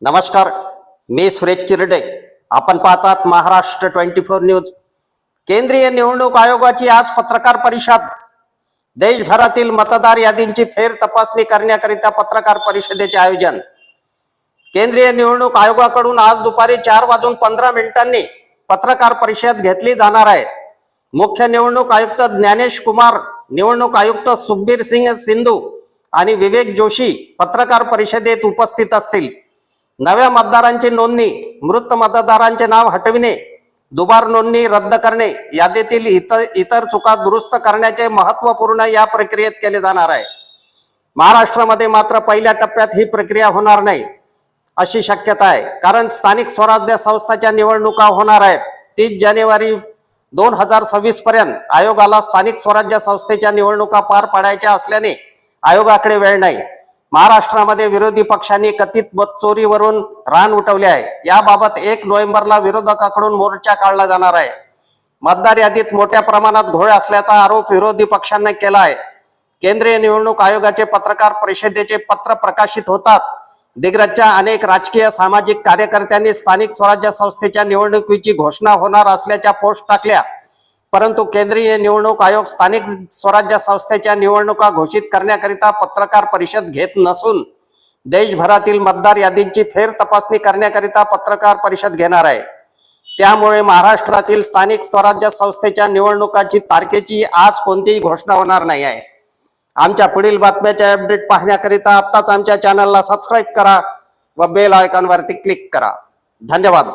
नमस्कार मी सुरेश चिरडे. आपण पाहतात महाराष्ट्र ट्वेंटी फोर न्यूज. केंद्रीय निवडणूक आयोगाची आज पत्रकार परिषद. देशभरातील मतदार यादींची फेर तपासणी करण्याकरिता पत्रकार परिषदेचे आयोजन. केंद्रीय निवडणूक आयोगाकडून आज दुपारी चार वाजून पंधरा मिनिटांनी पत्रकार परिषद घेतली जाणार आहे. मुख्य निवडणूक आयुक्त ज्ञानेश कुमार निवडणूक आयुक्त सुखबीर सिंग सिंधू आणि विवेक जोशी पत्रकार परिषदेत उपस्थित असतील. नव्या मतदारांची नोंदणी मृत मतदारांचे नाव हटविणे दुबार नोंदणी रद्द करणे यादीतील इतर इतर चुका दुरुस्त करण्याचे महत्त्वपूर्ण या प्रक्रियेत केले जाणार आहे. महाराष्ट्रामध्ये मात्र पहिल्या टप्प्यात ही प्रक्रिया होणार नाही अशी शक्यता आहे. कारण स्थानिक स्वराज्य संस्थाच्या निवडणुका होणार आहेत. तीस जानेवारी दोन हजार सव्वीस पर्यंत आयोगाला स्थानिक स्वराज्य संस्थेच्या निवडणुका पार पाडायच्या असल्याने आयोगाकडे वेळ नाही. महाराष्ट्रामध्ये विरोधी पक्षांनी कथित मतचोरीवरून रान उठवले आहे. याबाबत एक नोव्हेंबरला विरोधकाकडून मोर्चा काढला जाणार आहे. मतदार यादीत मोठ्या प्रमाणात घोळ असल्याचा आरोप विरोधी पक्षांनी केला आहे. केंद्रीय निवडणूक आयोगाचे पत्रकार परिषदेचे पत्र प्रकाशित होताच दिग्रजच्या अनेक राजकीय सामाजिक कार्यकर्त्यांनी स्थानिक स्वराज्य संस्थेच्या निवडणुकीची घोषणा होणार असल्याच्या पोस्ट टाकल्या. परंतु केंद्रीय निवडणूक आयोग स्थानिक स्वराज्य संस्थेच्या निवडणुका घोषित करण्याकरिता पत्रकार परिषद घेत नसून देशभरातील मतदार यादींची फेर तपासणी करण्याकरिता पत्रकार परिषद घेणार आहे. त्यामुळे महाराष्ट्रातील स्थानिक स्वराज्य संस्थेच्या निवडणुकाची तारखेची आज कोणतीही घोषणा होणार नाही आहे. आमच्या पुढील बातम्याच्या अपडेट पाहण्याकरिता आत्ताच आमच्या चॅनलला सबस्क्राईब करा व बेल आयकॉनवरती क्लिक करा. धन्यवाद.